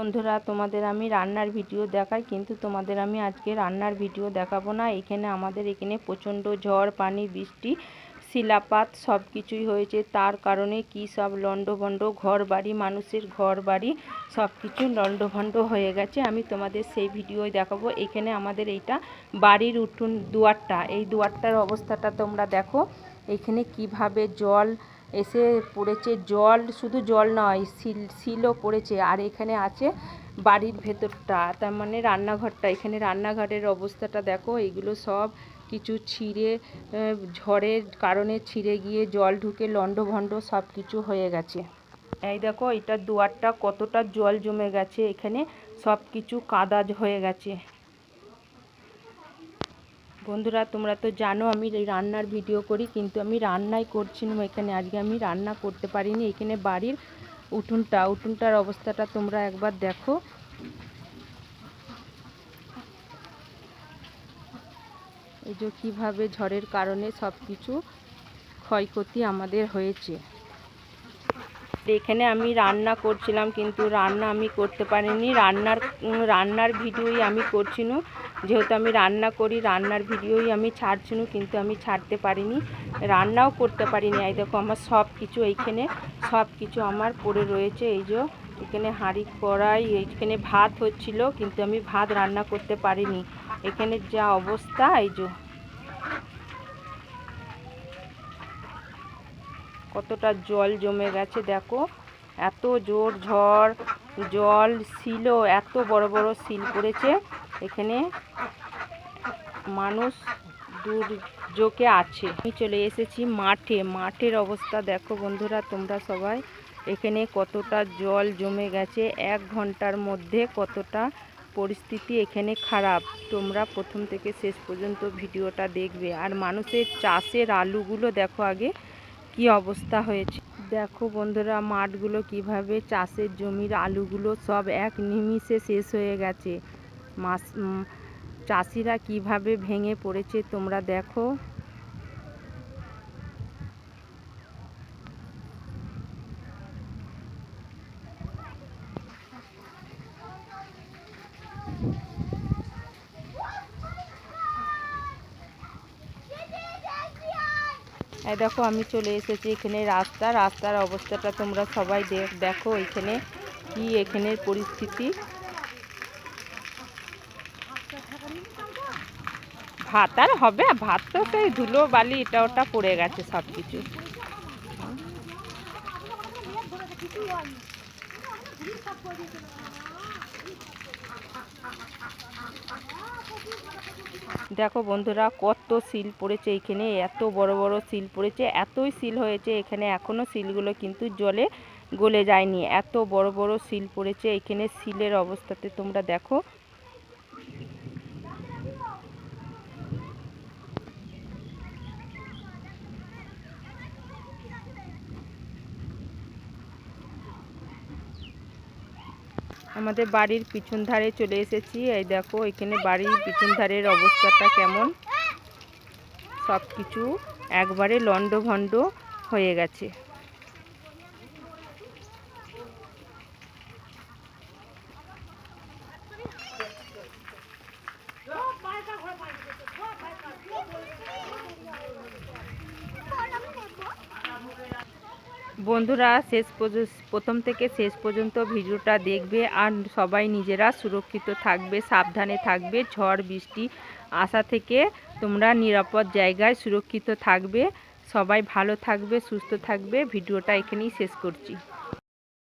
বন্ধুরা, তোমাদের আমি রান্নার ভিডিও দেখাই, কিন্তু তোমাদের আমি আজকে রান্নার ভিডিও দেখাবো না। এখানে আমাদের এখানে প্রচণ্ড ঝড়, পানি, বৃষ্টি, শিলাপাত সব কিছুই হয়েছে। তার কারণে কি সব লণ্ডভণ্ড ঘর বাড়ি মানুষের ঘর বাড়ি সব কিছু লণ্ডভণ্ড হয়ে গেছে। আমি তোমাদের সেই ভিডিওই দেখাবো। এখানে আমাদের এইটা বাড়ির উঠুন দুয়ারটা। এই দুয়ারটার অবস্থাটা তোমরা দেখো। এখানে কীভাবে জল এসে পড়েছে জল, শুধু জল নয়, সিল, সিলও পড়েছে। আর এখানে আছে বাড়ির ভেতরটা, তার মানে রান্নাঘরটা। এখানে রান্নাঘরের অবস্থাটা দেখো, এগুলো সব কিছু ছিঁড়ে ঝড়ের কারণে ছিঁড়ে গিয়ে জল ঢুকে লণ্ডভণ্ড সব কিছু হয়ে গেছে। এই দেখো এটা দুয়ারটা কতটা জল জমে গেছে, এখানে সব কিছু কাদা হয়ে গেছে। বন্ধুরা, তোমরা তো জানো আমি রান্নার ভিডিও করি, কিন্তু আমি রান্নাই করছিলাম এখানে। আজকে আমি রান্না করতে পারিনি। এখানে বাড়ির উঠুনটা, উঠুনটার অবস্থাটা তোমরা একবার দেখো। এই যে কীভাবে ঝড়ের কারণে সব কিছু ক্ষয়ক্ষতি আমাদের হয়েছে। এখানে আমি রান্না করছিলাম, কিন্তু রান্না আমি করতে পারিনি। রান্নার রান্নার ভিডিওই আমি করছিনু যেহেতু আমি রান্না করি, রান্নার ভিডিওই আমি ছাড়ছিনু, কিন্তু আমি ছাড়তে পারিনি। রান্নাও করতে পারিনি। এই দেখো আমার সব কিছু এইখানে সব কিছু আমার পড়ে রয়েছে। এই যে এখানে হাঁড়ি কড়াই, এইখানে ভাত হচ্ছিল, কিন্তু আমি ভাত রান্না করতে পারিনি। এখানে যা অবস্থা, এই যে কতটা জল জমে গেছে, দেখো। এত জোর ঝড়, জল শিলও এত বড় বড় শিল পড়েছে। এখানে মানুষ দুর্যোগে আছে। আমি চলে এসেছি মাঠে। মাঠের অবস্থা দেখো বন্ধুরা, তোমরা সবাই। এখানে কতটা জল জমে গেছে, এক ঘণ্টার মধ্যে কতটা পরিস্থিতি এখানে খারাপ। তোমরা প্রথম থেকে শেষ পর্যন্ত ভিডিওটা দেখবে। আর মানুষের চাষের আলুগুলো দেখো আগে কি অবস্থা হয়েছে। দেখো বন্ধুরা, মাঠগুলো কীভাবে চাষের জমির আলুগুলো সব এক নিমিষে শেষ হয়ে গেছে। মাস চাষিরা কীভাবে ভেঙে পড়েছে তোমরা দেখো। দেখো, আমি চলে এসেছি এখানে রাস্তা। রাস্তার অবস্থাটা তোমরা সবাই দেখো এখানে কি এখানের পরিস্থিতি। ভাত, আর হবে, ভাত তো সেই ধুলো বালি, এটা ওটা পড়ে গেছে সব কিছু দেখো বন্ধুরা, কত সিল পড়েছে এখানে এত বড় বড় সিল পড়েছে, এতই সিল হয়েছে এখানে এখনও সিলগুলো কিন্তু জলে গলে যায়নি। এত বড় বড় সিল পড়েছে এখানে সিলের অবস্থাতে তোমরা দেখো। আমাদের বাড়ির পিছন ধারে চলে এসেছি। এই দেখো, এখানে বাড়ির পিছন ধারের অবস্থাটা কেমন? সব কিছু একবারে লন্ড ভন্ড হয়ে গেছে। বন্ধুরা, শেষ প্রথম থেকে শেষ পর্যন্ত ভিডিওটা দেখবে আর সবাই নিজেরা সুরক্ষিত থাকবে, সাবধানে থাকবে। ঝড়, বৃষ্টি আসা থেকে তোমরা নিরাপদ জায়গায় সুরক্ষিত থাকবে। সবাই ভালো থাকবে, সুস্থ থাকবে। ভিডিওটা এখানেই শেষ করছি।